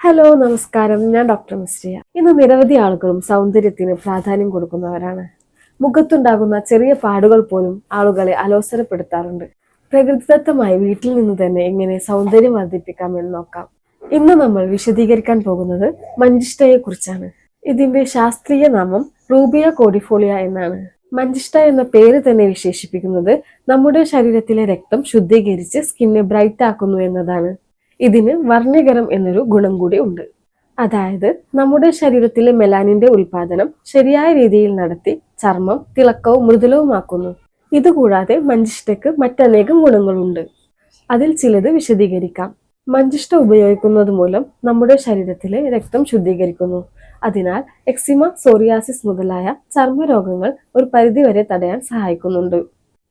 Hello നമസ്കാരം. ഞാൻ doctor Misriya ഇന്ന് നിരവധി ആളുകളും സൗന്ദര്യത്തിന് പ്രാധാന്യം കൊടുക്കുന്നവരാണ്. മുഖത്തുണ്ടാകുന്ന ചെറിയ പാടുകൾ പോലും ആളുകളെ അലോസരപ്പെടുത്താറുണ്ട്. പ്രകൃതിദത്തമായി വീട്ടിൽ നിന്ന് തന്നെ എങ്ങനെ സൗന്ദര്യം വർദ്ധിപ്പിക്കാമെന്ന് നോക്കാം. ഇന്ന് നമ്മൾ വിശദീകരിക്കാൻ പോകുന്നത് മഞ്ചിഷ്ടയെ കുറിച്ചാണ് ഇതിന്റെ ശാസ്ത്രീയ നാമം റൂബിയ കോഡിഫോളിയ എന്നാണ്. മഞ്ചിഷ്ട എന്ന പേര് തന്നെ വിശേഷിപ്പിക്കുന്നത് നമ്മുടെ ശരീരത്തിലെ രക്തം ശുദ്ധീകരിച്ച് സ്കിന്നെ ബ്രൈറ്റ് ആക്കുന്നു എന്നതാണ്. ഇതിന് വർണകരം എന്നൊരു ഗുണം കൂടി ഉണ്ട്. അതായത് നമ്മുടെ ശരീരത്തിലെ മെലാനിന്റെ ഉൽപാദനം ശരിയായ രീതിയിൽ നടത്തി ചർമ്മം തിളക്കവും മൃദുലവുമാക്കുന്നു. ഇതുകൂടാതെ മഞ്ചിഷ്ടയ്ക്ക് മറ്റനേകം ഗുണങ്ങളുണ്ട്. അതിൽ ചിലത് വിശദീകരിക്കാം. മഞ്ചിഷ്ട ഉപയോഗിക്കുന്നത് മൂലം നമ്മുടെ ശരീരത്തിലെ രക്തം ശുദ്ധീകരിക്കുന്നു. അതിനാൽ എക്സിമ സോറിയാസിസ് മുതലായ ചർമ്മരോഗങ്ങൾ ഒരു പരിധിവരെ തടയാൻ സഹായിക്കുന്നുണ്ട്.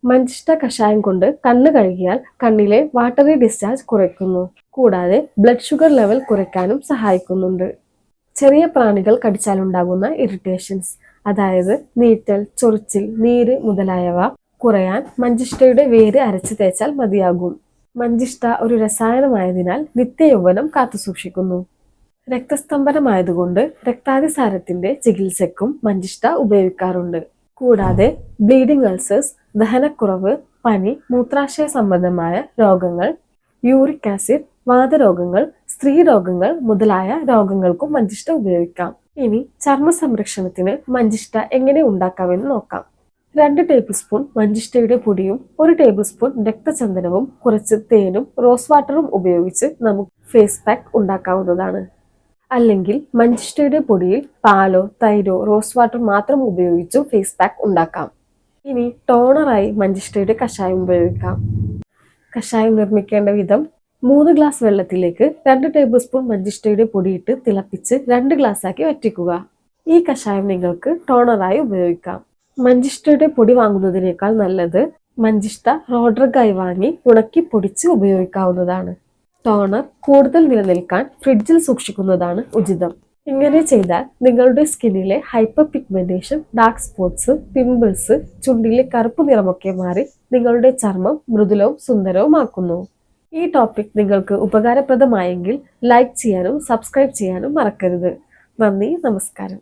മഞ്ചിഷ്ട കഷായം കൊണ്ട് കണ്ണ് കഴുകിയാൽ കണ്ണിലെ വാട്ടറി ഡിസ്ചാർജ് കുറയ്ക്കുന്നു. കൂടാതെ ബ്ലഡ് ഷുഗർ ലെവൽ കുറയ്ക്കാനും സഹായിക്കുന്നുണ്ട്. ചെറിയ പ്രാണികൾ കടിച്ചാലുണ്ടാകുന്ന ഇറിറ്റേഷൻസ് അതായത് നീറ്റൽ ചൊറിച്ചിൽ നീര് മുതലായവ കുറയാൻ മഞ്ചിഷ്ടയുടെ വേര് അരച്ച് തേച്ചാൽ മതിയാകും. മഞ്ചിഷ്ട ഒരു രസായനമായതിനാൽ നിത്യയൗവനം കാത്തുസൂക്ഷിക്കുന്നു രക്തസ്തംഭനമായതുകൊണ്ട് രക്താതിസാരത്തിന്റെ ചികിത്സയ്ക്കും മഞ്ചിഷ്ട ഉപയോഗിക്കാറുണ്ട്. കൂടാതെ ബ്ലീഡിംഗ് അൾസേഴ്സ് ദഹനക്കുറവ് പനി മൂത്രാശയ സംബന്ധമായ രോഗങ്ങൾ യൂറിക് ആസിഡ് വാതരോഗങ്ങൾ സ്ത്രീരോഗങ്ങൾ മുതലായ രോഗങ്ങൾക്കും മഞ്ചിഷ്ട ഉപയോഗിക്കാം. ഇനി ചർമ്മ സംരക്ഷണത്തിന് മഞ്ചിഷ്ട എങ്ങനെ ഉണ്ടാക്കാമെന്ന് നോക്കാം. രണ്ട് ടേബിൾ സ്പൂൺ മഞ്ചിഷ്ടയുടെ പൊടിയും ഒരു ടേബിൾ സ്പൂൺ രക്തചന്ദനവും കുറച്ച് തേനും റോസ് വാട്ടറും ഉപയോഗിച്ച് നമുക്ക് ഫേസ് പാക്ക് ഉണ്ടാക്കാവുന്നതാണ്. അല്ലെങ്കിൽ മഞ്ചിഷ്ടയുടെ പൊടിയിൽ പാലോ തൈരോ റോസ് വാട്ടർ മാത്രം ഉപയോഗിച്ചും ഫേസ് പാക്ക് ഉണ്ടാക്കാം. ഇനി ടോണറായി മഞ്ചിഷ്ടയുടെ കഷായം ഉപയോഗിക്കാം. കഷായം നിർമ്മിക്കേണ്ട വിധം മൂന്ന് ഗ്ലാസ് വെള്ളത്തിലേക്ക് രണ്ട് ടേബിൾ സ്പൂൺ മഞ്ചിഷ്ടയുടെ പൊടിയിട്ട് തിളപ്പിച്ച് രണ്ട് ഗ്ലാസ്സാക്കി വറ്റിക്കുക. ഈ കഷായം നിങ്ങൾക്ക് ടോണറായി ഉപയോഗിക്കാം. മഞ്ചിഷ്ടയുടെ പൊടി വാങ്ങുന്നതിനേക്കാൾ നല്ലത് മഞ്ചിഷ്ട റോഡ്രഗായി വാങ്ങി ഉണക്കി പൊടിച്ച് ഉപയോഗിക്കാവുന്നതാണ്. ടോണർ കൂടുതൽ നിലനിൽക്കാൻ ഫ്രിഡ്ജിൽ സൂക്ഷിക്കുന്നതാണ് ഉചിതം. ഇങ്ങനെ ചെയ്താൽ നിങ്ങളുടെ സ്കിന്നിലെ hyper pigmentation dark spots pimples ചുണ്ടിലെ കറുപ്പ് നിറമൊക്കെ മാറി നിങ്ങളുടെ ചർമ്മം മൃദുലവും സുന്ദരവുമാക്കുന്നു. ഈ ടോപ്പിക് നിങ്ങൾക്ക് ഉപകാരപ്രദമായെങ്കിൽ ലൈക്ക് ചെയ്യാനും സബ്സ്ക്രൈബ് ചെയ്യാനും മറക്കരുത്. നന്ദി നമസ്കാരം.